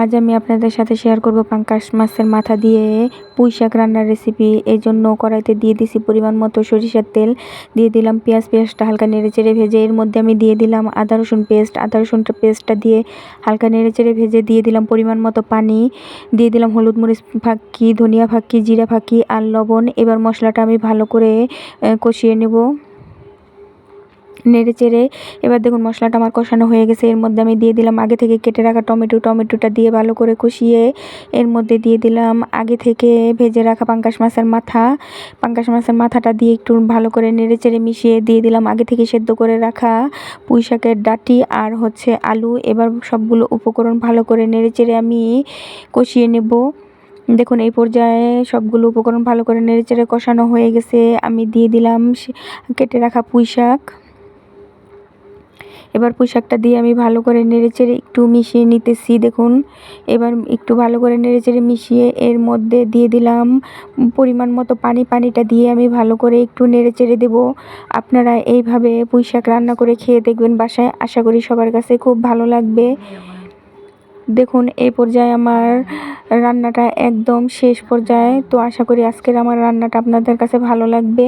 আজ আমি আপনাদের সাথে শেয়ার করব পাঙ্কাশ মাছের মাথা দিয়ে পুঁই শাক রান্নার রেসিপি এই জন্য কড়াইতে দিয়ে দিছি পরিমাণ মতো সরিষার তেল। দিয়ে দিলাম পেঁয়াজ পেঁয়াজটা হালকা নেড়ে চেড়ে ভেজে, এর মধ্যে আমি দিয়ে দিলাম আদা রসুন পেস্ট আদা রসুন পেস্টটা দিয়ে হালকা নেড়ে চেড়ে ভেজে দিয়ে দিলাম পরিমাণ মতো পানি। দিয়ে দিলাম হলুদ মরিচ ফাঁকি, ধনিয়া ফাঁকি, জিরা ফাঁকি আর লবণ। এবার মশলাটা আমি ভালো করে কষিয়ে নেব। নেড়ে চেড়ে, এবার দেখুন মশলাটা আমার কষানো হয়ে গেছে। এর মধ্যে আমি দিয়ে দিলাম আগে থেকে কেটে রাখা টমেটো। টমেটোটা দিয়ে ভালো করে কষিয়ে এর মধ্যে দিয়ে দিলাম আগে থেকে ভেজে রাখা পাঙ্কাশ মাছের মাথা। পাঙ্কাশ মাছের মাথাটা দিয়ে একটু ভালো করে নেড়ে চেড়ে মিশিয়ে দিয়ে দিলাম আগে থেকে সেদ্ধ করে রাখা পুঁই শাকের ডাঁটি আর হচ্ছে আলু। এবার সবগুলো উপকরণ ভালো করে নেড়ে চেড়ে আমি কষিয়ে নেব। দেখুন এই পর্যায়ে সবগুলো উপকরণ ভালো করে নেড়ে চেড়ে কষানো হয়ে গেছে। আমি দিয়ে দিলাম কেটে রাখা পুঁই শাক। এবার পোশাকটা দিয়ে আমি ভালো করে নেড়েচেড়ে একটু মিশিয়ে নিতেছি, দেখুন। এবার একটু ভালো করে নেড়েচেড়ে মিশিয়ে এর মধ্যে দিয়ে দিলাম পরিমাণ মতো পানি। পানিটা দিয়ে আমি ভালো করে একটু নেড়েচেড়ে দেব। আপনারা এইভাবে পুঁই শাক রান্না করে খেয়ে দেখবেন বাসায়। আশা করি সবার কাছে খুব ভালো লাগবে। দেখুন এই পর্যায়ে আমার রান্নাটা একদম শেষ পর্যায়ে। তো আশা করি আজকের আমার রান্নাটা আপনাদের কাছে ভালো লাগবে।